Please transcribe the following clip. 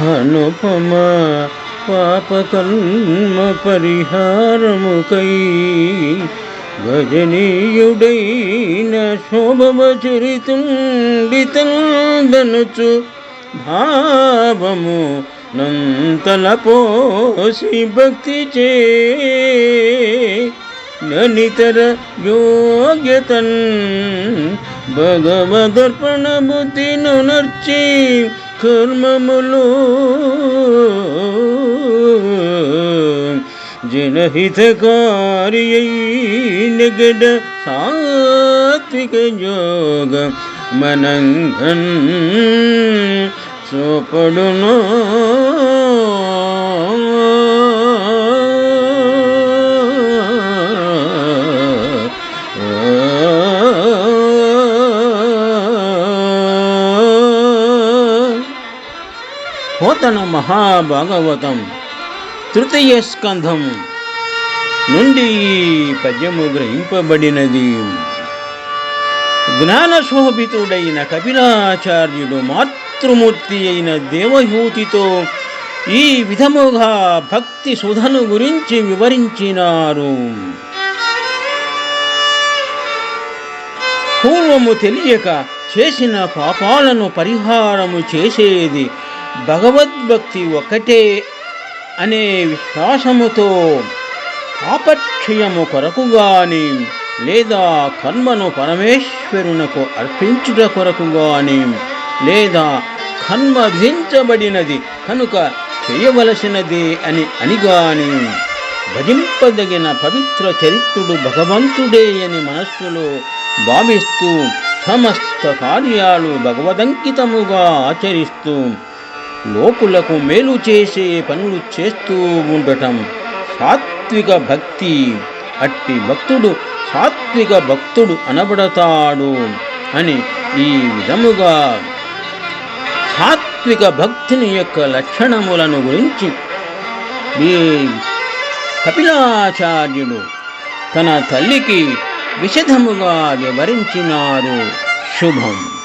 అనుపమ పాపకర్మ పరిహారముకై భజనీయుడైన శోభవచరితుండితందనుచు భావము నంతల పోసి భక్తి చే ననితర యోగ్యతన్ భగవదర్పణ బుద్ధిను నర్చి కర్మములు జనహితకారియైనగడ సాత్విక యోగ మనంగన్ సోపడునో పోతన మహాభాగవతం తృతీయ స్కంధం నుండి ఈ పద్యము గ్రహింపబడినది. జ్ఞానశోభితుడైన కపిలాచార్యుడు మాతృమూర్తి అయిన దేవహూతితో ఈ విధముగా భక్తి సుధను గురించి వివరించినారు. పూర్వము తెలియక చేసిన పాపాలను పరిహారము చేసేది భగవద్భక్తి ఒకటే అనే విశ్వాసముతో పాపక్షయము కొరకు గాని లేదా కర్మను పరమేశ్వరునకు అర్పించుట కొరకు గాని లేదా కర్మ విధించబడినది కనుక చేయవలసినది అని అనిగాని భజింపదగిన పవిత్ర చరిత్రుడు భగవంతుడే అని మనస్సులో భావిస్తూ సమస్త కార్యాలు భగవదంకితముగా ఆచరిస్తూ లోకులకు మేలు చేసే పనులు చేస్తూ ఉండటం సాత్విక భక్తి. అట్టి భక్తుడు సాత్విక భక్తుడు అనబడతాడు అని ఈ విధముగా సాత్విక భక్తిని యొక్క లక్షణములను గురించి ఈ కపిలాచార్యుడు తన తల్లికి విశదముగా వివరించినారు. శుభం.